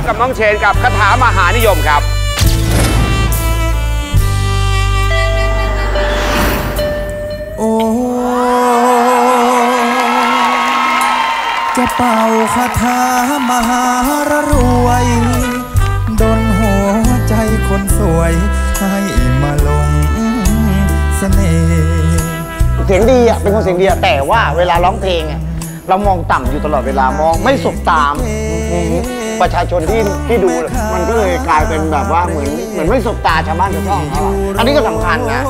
บกับน้องเชนกับคาถามหานิยมครับ โอ้จะเป่าคาถามหารรวยดนหัวใจคนสวย ให้มาลงเสน่ห์เสียงดีอะเป็นคนเสียงดีอะแต่ว่าเวลาร้องเพลงอะเรามองต่ำอยู่ตลอดเวลามองไม่สบตามอืม ประชาชนที่ที่ดู มันก็เลยกลายเป็นแบบว่าเหมือนเหมือนไม่สบตาชาวบ้านชาวช่องเขาอะอันนี้ก็สำคัญนะ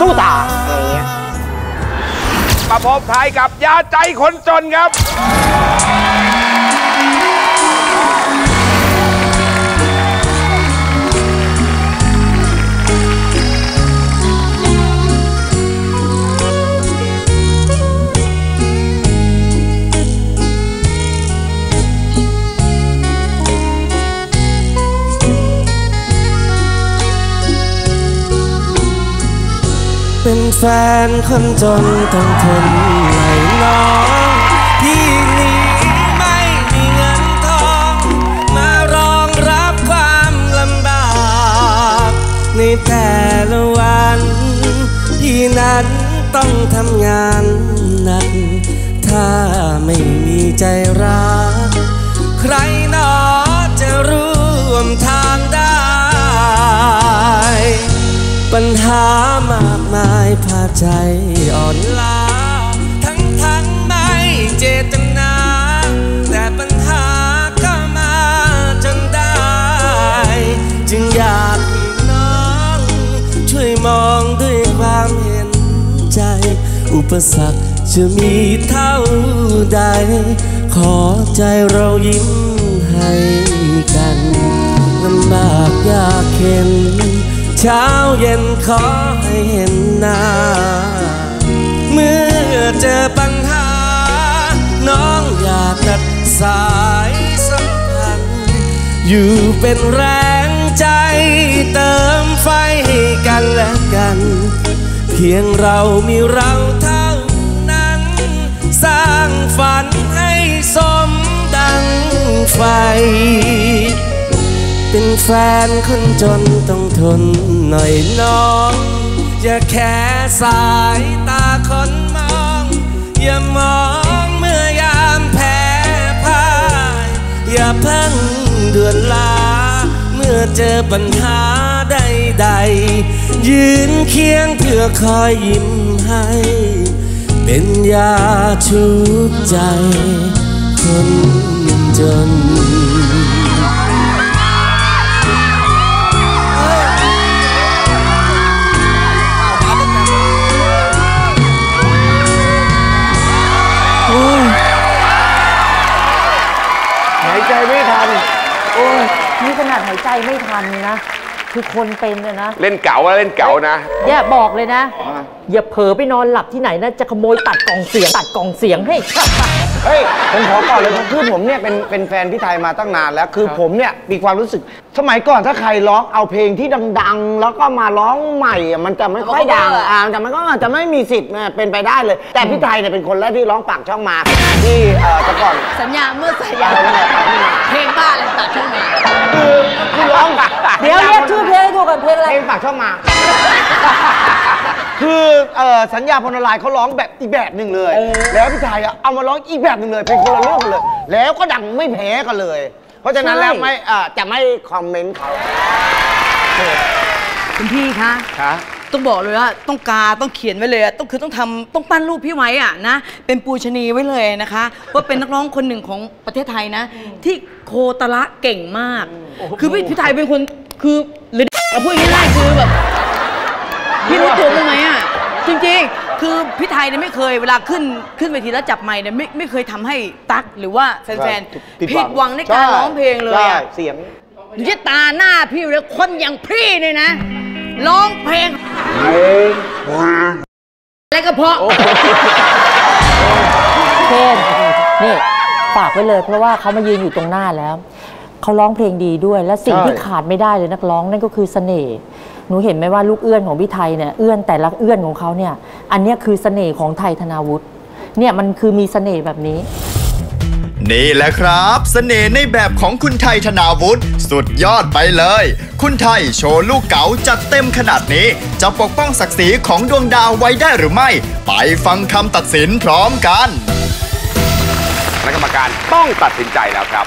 สู้ตาอะไรอย่างเงี้ยมาพบทายกับยาใจคนจนครับ แฟนคนจนต้องทนไหลน้องที่นี้ไม่มีเงินทอง มารองรับความลำบาก ในแต่ละวันที่นั้นต้องทำงานหนัก ถ้าไม่มีใจรัก พาใจอ่อนล้าทั้งทั้งไม่เจตนา แต่ปัญหาก็มาจนได้ จึงอยากให้น้องช่วยมองด้วยความเห็นใจ อุปสรรคจะมีเท่าใด ขอใจเรายิ้มให้กันลำบากยากเข็น เช้าเย็นขอให้เห็นหน้า เมื่อเจอปัญหา น้องอย่าตัดสายสัมพันธ์อยู่เป็นแรงใจเติมไฟให้กันและกัน เพียงเรามีเราเท่านั้น สร้างฝันให้สมดังไฟ เป็นแฟนคนจนต้อง ทนหน่อยน้อง อย่าแค่สายตาคนมอง อย่ามองเมื่อยามแพ้พ่าย อย่าเพิ่งด่วนลา เมื่อเจอปัญหาใดๆ ยืนเคียงเพื่อคอยยิ้มให้ เป็นยาชุบใจ คนจน ขนาดหายใจไม่ทันนะ คือคนเป็นเนี่ยนะเล่นเก๋าอะเล่นเก๋านะเนี่ยบอกเลยนะ อย่าเผลอไปนอนหลับที่ไหนนะจะขโมยตัดกล่องเสียงตัดกล่องเสียงให้เฮ้ยผมขอก่อนเลยคือผมเนี่ยเป็นเป็นแฟนพี่ไทยมาตั้งนานแล้ว คือผมเนี่ยมีความรู้สึกสมัยก่อนถ้าใครร้องเอาเพลงที่ดัง ๆ แล้วก็มาร้องใหม่อะมันจะไม่ค่อยดังอ่าแต่มันก็อาจจะไม่มีสิทธิ์นะเป็นไปได้เลย แต่พี่ไทยเนี่ยเป็นคนแรกที่ร้องปากช่องมาที่เอ่อแต่ก่อนสัญญาเมื่อสัญญาอะไรเนี่ยปากช่องมาเพลงบ้าอะไรตัดช่องไหนคือคือร้องเดี๋ยว เรียกชื่อเพลงให้ถูกกันเพลงอะไรเพลงปากช่องมา คือเอ่อสัญญาพลนารายณ์เขาร้องแบบอีกแบบหนึ่งเลย แล้วพี่ชายอะเอามาร้องอีกแบบหนึ่งเลยเป็นคนละเรื่องกันเลย แล้วก็ดังไม่แพ้กันเลย เพราะฉะนั้นแล้วไม่เอ่อจะไม่คอมเมนต์เขาคุณพี่คะค่ะต้องบอกเลยว่าต้องกาต้องเขียนไว้เลยอะต้องคือต้องทำต้องปั้นรูปพี่ไว้อะนะเป็นปูชนีไว้เลยนะคะว่าเป็นนักร้องคนหนึ่งของประเทศไทยนะ ที่โคตระเก่งมาก คือพี่พี่ไทยเป็นคนคือหรือ เอาพูดง่ายๆคือแบบพี่รู้ตัวมั้างไหมอะจริงๆ คือพี่ไทยเนี่ยไม่เคยเวลาขึ้นขึ้นเวทีแล้วจับไมค์เนี่ยไม่ไม่เคยทำให้ตั๊กหรือว่าแฟนๆผิดหวังในการร้องเพลงเลยใช่อะ เสียงยึดตาหน้าพี่เลยคนอย่างพี่เนี่ยนะ ร้องเพลงอะไรก็เพราะเพลงนี่ฝากไว้เลยเพราะว่าเขามายืนอยู่ตรงหน้าแล้ว เขาร้องเพลงดีด้วย และสิ่งใช่ที่ขาดไม่ได้เลยนักร้องนั่นก็คือเสน่ห์หนูเห็นไหมว่าลูกเอื้อนของพี่ไทยเนี่ยเอื้อนแต่ละเอื้อนของเขาเนี่ย อันเนี้ยคือเสน่ห์ของไทยธนาวุฒิเนี่ยมันคือมีเสน่ห์แบบนี้นี่แหละครับเสน่ห์ในแบบของคุณไทยธนาวุฒิสุดยอดไปเลย คุณไทยโชว์ลูกเก๋าจัดเต็มขนาดนี้ จะปกป้องศักดิ์ศรีของดวงดาวไว้ได้หรือไม่ ไปฟังคำตัดสินพร้อมกันคณะกรรมการต้องตัดสินใจแล้วครับ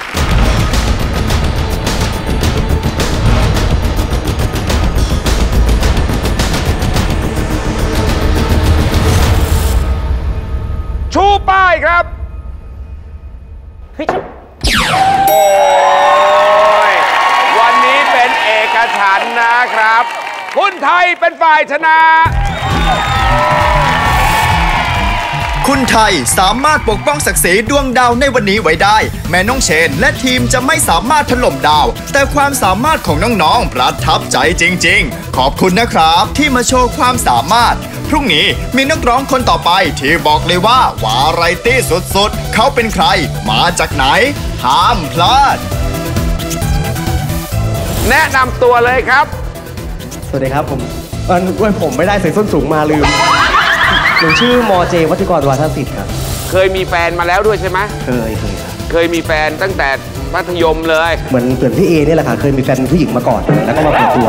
โอ้ยวันนี้เป็นเอกฉันท์นะครับ คุณไทยเป็นฝ่ายชนะ คุณไทยสามารถปกป้องศักดิ์ศรีดวงดาวในวันนี้ไว้ได้ แม้น้องเชนและทีมจะไม่สามารถถล่มดาว แต่ความสามารถของน้องๆประทับใจจริง ๆ ขอบคุณนะครับที่มาโชว์ความสามารถ พรุ่งนี้มีนักร้องคนต่อไปที่บอกเลยว่าวาไรตี้สุดๆ เขาเป็นใคร มาจากไหน ห้ามพลาด แนะนำตัวเลยครับ สวัสดีครับผมวันวันผมไม่ได้ใส่ส้นสูงมาลืมหนูชื่อมอเจวัติกรวาทศิษย์ครับ เคยมีแฟนมาแล้วด้วยใช่ไหมเคยเคยครับเคยมีแฟนตั้งแต่มัธยมเลย เหมือนเหมือนพี่เอเนี่ยแหละค่ะ เคยมีแฟนเป็นผู้หญิงมาก่อน แล้วก็มาเปิดตัว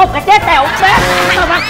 คือพี่เอกโ